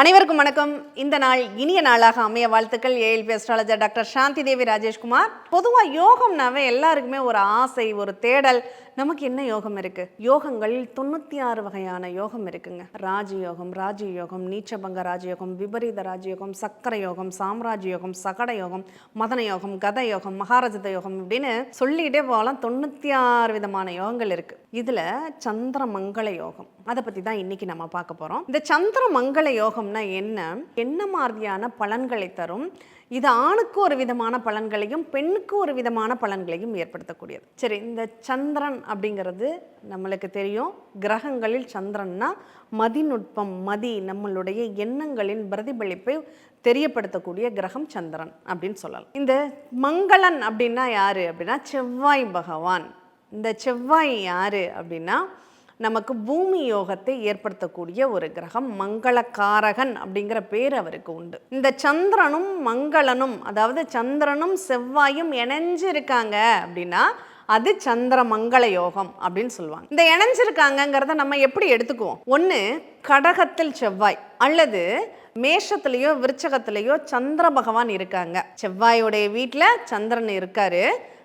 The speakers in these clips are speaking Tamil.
அனைவருக்கும் வணக்கம். இந்த நாள் இனிய நாளாக அமைய வாழ்த்துக்கள். ALP astrologer doctor Shanti Devi Rajeshkumar. பொதுவாக யோகம்னாவே எல்லாருக்குமே ஒரு ஆசை ஒரு தேடல். நமக்கு என்ன யோகம் இருக்கு? யோகங்களில் தொண்ணூற்றி ஆறு வகையான யோகம் இருக்குங்க. ராஜயோகம் ராஜயோகம் நீச்சபங்க ராஜயோகம் விபரீத ராஜயோகம் சக்கர யோகம் சாம்ராஜ்ய யோகம் சகட யோகம் மதன யோகம் கத யோகம் மகாரஜத யோகம் அப்படின்னு சொல்லிட்டே போகலாம். தொண்ணூற்றி ஆறு விதமான யோகங்கள் இருக்கு. இதுல சந்திர மங்கள யோகம். அதை பத்தி தான் இன்னைக்கு நம்ம பார்க்க போறோம். இந்த சந்திர மங்கள யோகம் யோகம்னா என்ன? என்ன மாதிரியான பலன்களை தரும்? இது ஆணுக்கு ஒரு விதமான பலன்களையும் பெண்ணுக்கு ஒரு விதமான பலன்களையும் ஏற்படுத்தக்கூடியது. சரி இந்த சந்திரன் அப்படிங்கிறது நம்மளுக்கு தெரியும். கிரகங்களில் சந்திரன்னா மதிநுட்பம் மதி நம்மளுடைய எண்ணங்களின் பிரதிபலிப்பை தெரியப்படுத்தக்கூடிய கிரகம் சந்திரன் அப்படின்னு சொல்லலாம். இந்த மங்களன் அப்படின்னா யாரு அப்படின்னா செவ்வாய் பகவான். இந்த செவ்வாய் யாரு அப்படின்னா நமக்கு பூமி யோகத்தை ஏற்படுத்தக்கூடிய ஒரு கிரகம் மங்களக்காரகன் அப்படிங்கிற பேர் அவருக்கு உண்டு. இந்த சந்திரனும் மங்களனும் அதாவது சந்திரனும் செவ்வாயும் இணைஞ்சு இருக்காங்க அப்படின்னா அது சந்திர மங்கள யோகம் அப்படின்னு சொல்லுவாங்க. இந்த இணைஞ்சிருக்காங்கங்கிறத நம்ம எப்படி எடுத்துக்குவோம்? ஒன்று கடகத்தில் செவ்வாய் அல்லது மேஷத்துலேயோ விருச்சகத்திலேயோ சந்திர பகவான் இருக்காங்க. செவ்வாயோடைய வீட்டில் சந்திரன் இருக்காரு.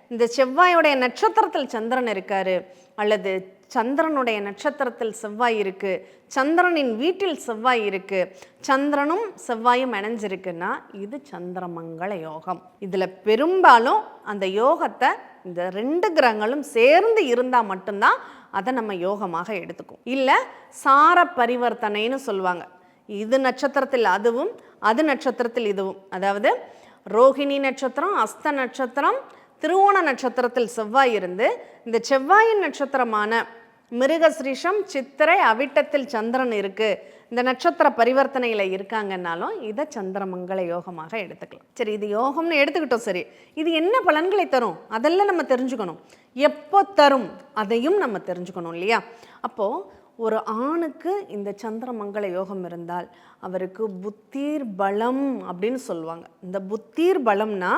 இந்த செவ்வாயோடைய நட்சத்திரத்தில் சந்திரன் இருக்காரு. அல்லது சந்திரனுடைய நட்சத்திரத்தில் செவ்வாய் இருக்கு. சந்திரனின் வீட்டில் செவ்வாய் இருக்கு. சந்திரனும் செவ்வாயும் இணைஞ்சிருக்குன்னா இது சந்திரமங்கள யோகம். இதுல பெரும்பாலும் அந்த யோகத்தை இந்த ரெண்டு கிரகங்களும் சேர்ந்து இருந்தால் மட்டும்தான் அதை நம்ம யோகமாக எடுத்துக்கும். இல்லை சார பரிவர்த்தனைன்னு சொல்லுவாங்க. இது நட்சத்திரத்தில் அதுவும் அது நட்சத்திரத்தில் இதுவும். அதாவது ரோஹிணி நட்சத்திரம் அஸ்த நட்சத்திரம் திருவோண நட்சத்திரத்தில் செவ்வாய் இருந்து இந்த செவ்வாயின் நட்சத்திரமான மிருகஸ்ரீஷம் சித்திரை அவிட்டத்தில் சந்திரன் இருக்குது இந்த நட்சத்திர பரிவர்த்தனையில் இருக்காங்கன்னாலும் இதை சந்திரமங்கள யோகமாக எடுத்துக்கலாம். சரி இது யோகம்னு எடுத்துக்கிட்டோம் சரி. இது என்ன பலன்களை தரும்? அதெல்லாம் நம்ம தெரிஞ்சுக்கணும். எப்போ தரும்? அதையும் நம்ம தெரிஞ்சுக்கணும் இல்லையா? அப்போது ஒரு ஆணுக்கு இந்த சந்திரமங்கள யோகம் இருந்தால் அவருக்கு புத்தீர் பலம் அப்படின்னு சொல்லுவாங்க. இந்த புத்தீர் பலம்னா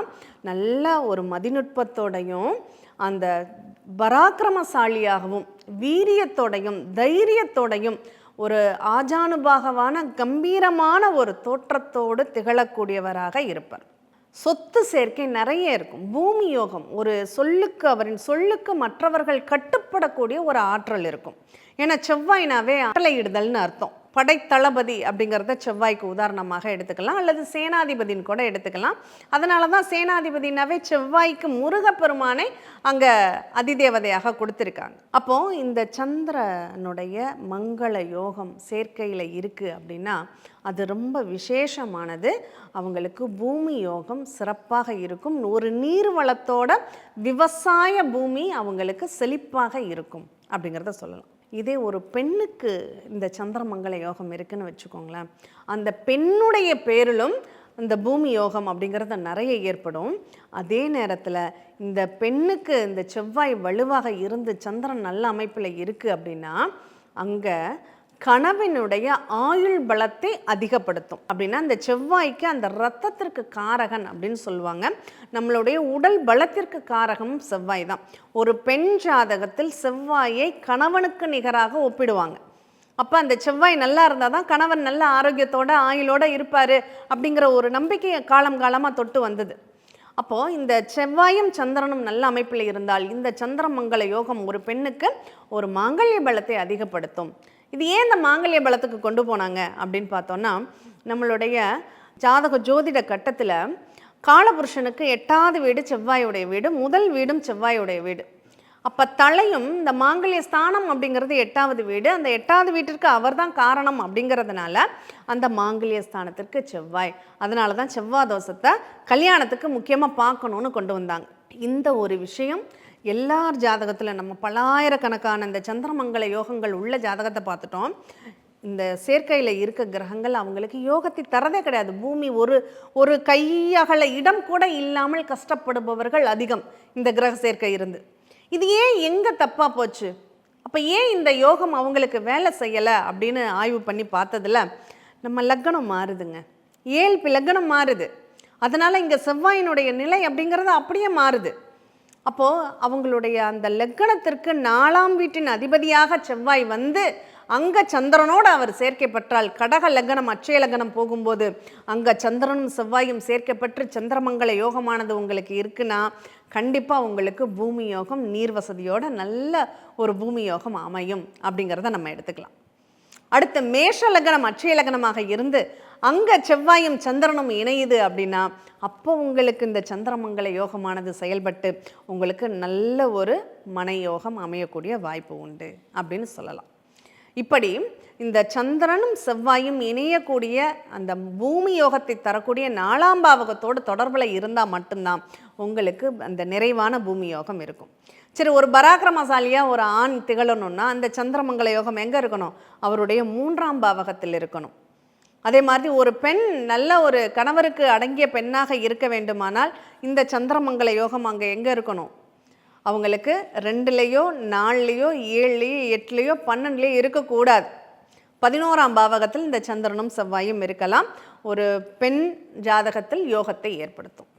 நல்ல ஒரு மதிநுட்பத்தோடையும் அந்த பராக்கிரமசாலியாகவும் வீரியத்தோடையும் தைரியத்தோடையும் ஒரு ஆஜானுபாகவான கம்பீரமான ஒரு தோற்றத்தோடு திகழக்கூடியவராக இருப்பார். சொத்து சேர்க்கை நிறைய இருக்கும். பூமி யோகம் ஒரு சொல்லுக்கு அவரின் சொல்லுக்கு மற்றவர்கள் கட்டுப்படக்கூடிய ஒரு ஆற்றல் இருக்கும். ஏன்னா செவ்வாய்னாவே ஆற்றலையிடுதல்னு அர்த்தம். படைத்தளபதி அப்படிங்கிறத செவ்வாய்க்கு உதாரணமாக எடுத்துக்கலாம். அல்லது சேனாதிபதின்னு கூட எடுத்துக்கலாம். அதனால தான் சேனாதிபதினாவே செவ்வாய்க்கு முருகப்பெருமானை அங்கே அதிதேவதையாக கொடுத்துருக்காங்க. அப்போ இந்த சந்திரனுடைய மங்கள யோகம் சேர்க்கையில் இருக்குது அப்படின்னா அது ரொம்ப விசேஷமானது. அவங்களுக்கு பூமி யோகம் சிறப்பாக இருக்கும். ஒரு நீர் வளத்தோட விவசாய பூமி அவங்களுக்கு செழிப்பாக இருக்கும் அப்படிங்கிறத சொல்லலாம். இதே ஒரு பெண்ணுக்கு இந்த சந்திரமங்கல யோகம் இருக்குன்னு வச்சுக்கோங்களேன். அந்த பெண்ணுடைய பேரிலும் இந்த பூமி யோகம் அப்படிங்கிறது நிறைய ஏற்படும். அதே நேரத்தில் இந்த பெண்ணுக்கு இந்த செவ்வாய் வலுவாக இருந்து சந்திரன் நல்ல அமைப்பில் இருக்குது அப்படின்னா அங்கே கனவினுடைய ஆயுள் பலத்தை அதிகப்படுத்தும். அப்படின்னா அந்த செவ்வாய்க்கு அந்த ரத்தத்திற்கு காரகன் அப்படின்னு சொல்லுவாங்க. நம்மளுடைய உடல் பலத்திற்கு காரகம் செவ்வாய் தான். ஒரு பெண் ஜாதகத்தில் செவ்வாயை கணவனுக்கு நிகராக ஒப்பிடுவாங்க. அப்போ அந்த செவ்வாய் நல்லா இருந்தால் தான் கணவன் நல்ல ஆரோக்கியத்தோட ஆயுளோட இருப்பார் அப்படிங்கிற ஒரு நம்பிக்கையை காலம் காலமாக தொட்டு வந்தது. அப்போது இந்த செவ்வாயும் சந்திரனும் நல்ல அமைப்பில் இருந்தால் இந்த சந்திர மங்கள யோகம் ஒரு பெண்ணுக்கு ஒரு மாங்கல்ய பலத்தை அதிகப்படுத்தும். இது ஏன் இந்த மாங்கல்ய பலத்துக்கு கொண்டு போனாங்க அப்படின்னு பார்த்தோன்னா நம்மளுடைய ஜாதக ஜோதிட கட்டத்தில் காலபுருஷனுக்கு எட்டாவது வீடு செவ்வாயுடைய வீடு முதல் வீடும் செவ்வாயுடைய வீடு. அப்போ தலையும் இந்த மாங்கல்ய ஸ்தானம் அப்படிங்கிறது எட்டாவது வீடு. அந்த எட்டாவது வீட்டிற்கு அவர் தான் காரணம் அப்படிங்கிறதுனால அந்த மாங்கல்ய ஸ்தானத்திற்கு செவ்வாய். அதனால தான் செவ்வாய் தோஷத்தை கல்யாணத்துக்கு முக்கியமாக பார்க்கணுன்னு கொண்டு வந்தாங்க. இந்த ஒரு விஷயம் எல்லார் ஜாதகத்தில் நம்ம பல்லாயிரக்கணக்கான இந்த சந்திரமங்கல யோகங்கள் உள்ள ஜாதகத்தை பார்த்துட்டோம். இந்த சேர்க்கையில் இருக்க கிரகங்கள் அவங்களுக்கு யோகத்தை தரதே கிடையாது. பூமி ஒரு ஒரு கையகல இடம் கூட இல்லாமல் கஷ்டப்படுபவர்கள் அதிகம் இந்த கிரக சேர்க்கை இருந்து. இது ஏன் எங்கே தப்பாக போச்சு? அப்போ ஏன் இந்த யோகம் அவங்களுக்கு வேலை செய்யலை? அப்படின்னு ஆய்வு பண்ணி பார்த்ததுல நம்ம லக்னம் மாறுதுங்க. ஏழ்பி லக்னம் மாறுது. அதனால் இங்கே செவ்வாயினுடைய நிலை அப்படிங்கிறது அப்படியே மாறுது. அப்போது அவங்களுடைய அந்த லக்கணத்திற்கு நாலாம் வீட்டின் அதிபதியாக செவ்வாய் வந்து அங்க சந்திரனோடு அவர் சேர்க்கப்பட்டால் கடக லக்னம் அச்சய லக்னம் போகும்போது அங்க சந்திரனும் செவ்வாயும் சேர்க்கப்பட்டு சந்திரமங்கல யோகமானது உங்களுக்கு இருக்குன்னா கண்டிப்பாக உங்களுக்கு பூமி யோகம் நீர் வசதியோட நல்ல ஒரு பூமி யோகம் அமையும் அப்படிங்கிறத நம்ம எடுத்துக்கலாம். அடுத்து மேஷ லக்னம் அட்சய லக்னமாக இருந்து அங்கே செவ்வாயும் சந்திரனும் இணையுது அப்படின்னா அப்போ உங்களுக்கு இந்த சந்திரமங்கல யோகமானது செயல்பட்டு உங்களுக்கு நல்ல ஒரு மன யோகம் அமையக்கூடிய வாய்ப்பு உண்டு அப்படின்னு சொல்லலாம். இப்படி இந்த சந்திரனும் செவ்வாயும் இணையக்கூடிய அந்த பூமி யோகத்தை தரக்கூடிய நாலாம் பாவகத்தோடு தொடர்பில் இருந்தால் மட்டும்தான் உங்களுக்கு அந்த நிறைவான பூமி யோகம் இருக்கும். சரி ஒரு பராக்கிரமசாலியாக ஒரு ஆண் திகழணும்னா அந்த சந்திரமங்கல யோகம் எங்கே இருக்கணும்? அவருடைய மூன்றாம் பாவகத்தில் இருக்கணும். அதே மாதிரி ஒரு பெண் நல்ல ஒரு கணவருக்கு அடங்கிய பெண்ணாக இருக்க வேண்டுமானால் இந்த சந்திரமங்கல யோகம் அங்கே எங்கே இருக்கணும்? அவங்களுக்கு ரெண்டுலேயோ நாலுலேயோ ஏழுலேயோ எட்டுலேயோ பன்னெண்டுலேயோ இருக்கக்கூடாது. பதினோராம் பாவகத்தில் இந்த சந்திரனும் செவ்வாயும் இருக்கலாம். ஒரு பெண் ஜாதகத்தில் யோகத்தை ஏற்படுத்தும்.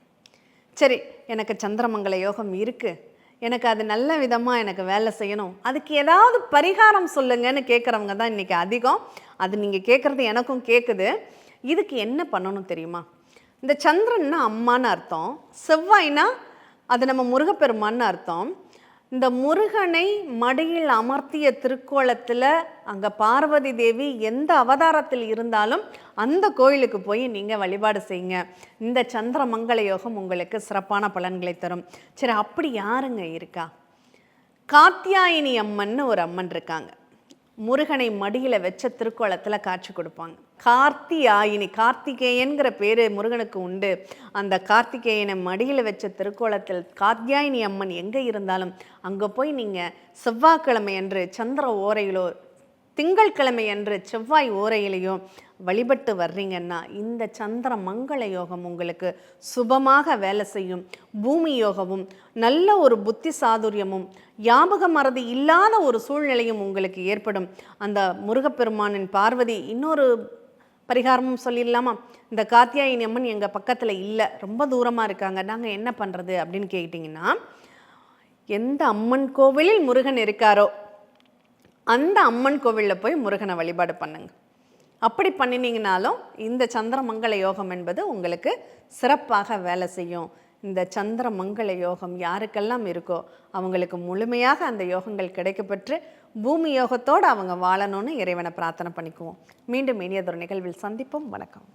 சரி எனக்கு சந்திரமங்கல யோகம் இருக்குது எனக்கு அது நல்ல விதமாக எனக்கு வேலை செய்யணும். அதுக்கு ஏதாவது பரிகாரம் சொல்லுங்கன்னு கேட்குறவங்க தான் இன்றைக்கி அதிகம். அது நீங்கள் கேட்குறது எனக்கும் கேட்குது இதுக்கு என்ன பண்ணணும் தெரியுமா? இந்த சந்திரன்னா அம்மான்னு அர்த்தம். செவ்வாய்னா அது நம்ம முருகப்பெருமான்னு அர்த்தம். இந்த முருகனை மடியில் அமர்த்திய திருக்கோலத்தில் அங்கே பார்வதி தேவி எந்த அவதாரத்தில் இருந்தாலும் அந்த கோயிலுக்கு போய் நீங்கள் வழிபாடு செய்யுங்க. இந்த சந்திர மங்கள யோகம் உங்களுக்கு சிறப்பான பலன்களை தரும். சரி அப்படி யாருங்க இருக்கா? காத்தியாயினி அம்மன்னு ஒரு அம்மன் இருக்காங்க. முருகனை மடியில் வச்ச திருக்கோலத்தில் காட்சி கொடுப்பாங்க. கார்த்தியாயினி கார்த்திகேயன்கிற பேர் முருகனுக்கு உண்டு. அந்த கார்த்திகேயனை மடியில் வச்ச திருக்கோலத்தில் காத்தியாயினி அம்மன் எங்கே இருந்தாலும் அங்கே போய் நீங்கள் செவ்வாய்க்கிழமை அன்று சந்திர ஓரையிலோ திங்கட்கிழமை அன்று செவ்வாய் ஓரையிலையோ வழிபட்டு வர்றீங்கன்னா இந்த சந்திர மங்கள யோகம் உங்களுக்கு சுபமாக வேலை செய்யும். பூமி யோகமும் நல்ல ஒரு புத்தி சாதுரியமும் யாபக மறதி இல்லாத ஒரு சூழ்நிலையும் உங்களுக்கு ஏற்படும். அந்த முருகப்பெருமானின் பார்வதி இன்னொரு பரிகாரமும் சொல்லிடலாமா? இந்த காத்தியாயினி அம்மன் எங்கள் பக்கத்தில் இல்லை ரொம்ப தூரமாக இருக்காங்க. நாங்கள் என்ன பண்ணுறது அப்படின்னு கேட்டிங்கன்னா எந்த அம்மன் கோவிலில் முருகன் இருக்காரோ அந்த அம்மன் கோவிலில் போய் முருகனை வழிபாடு பண்ணுங்க. அப்படி பண்ணினீங்கனாலும் இந்த சந்திரமங்கல யோகம் என்பது உங்களுக்கு சிறப்பாக வேலை செய்யும். இந்த சந்திர மங்கள யோகம் யாருக்கெல்லாம் இருக்கோ அவங்களுக்கு முழுமையாக அந்த யோகங்கள் கிடைக்கப்பெற்று பூமி யோகத்தோடு அவங்க வாழணும்னு இறைவனை பிரார்த்தனை பண்ணிக்குவோம். மீண்டும் இனியதொரு நிகழ்வில் சந்திப்போம். வணக்கம்.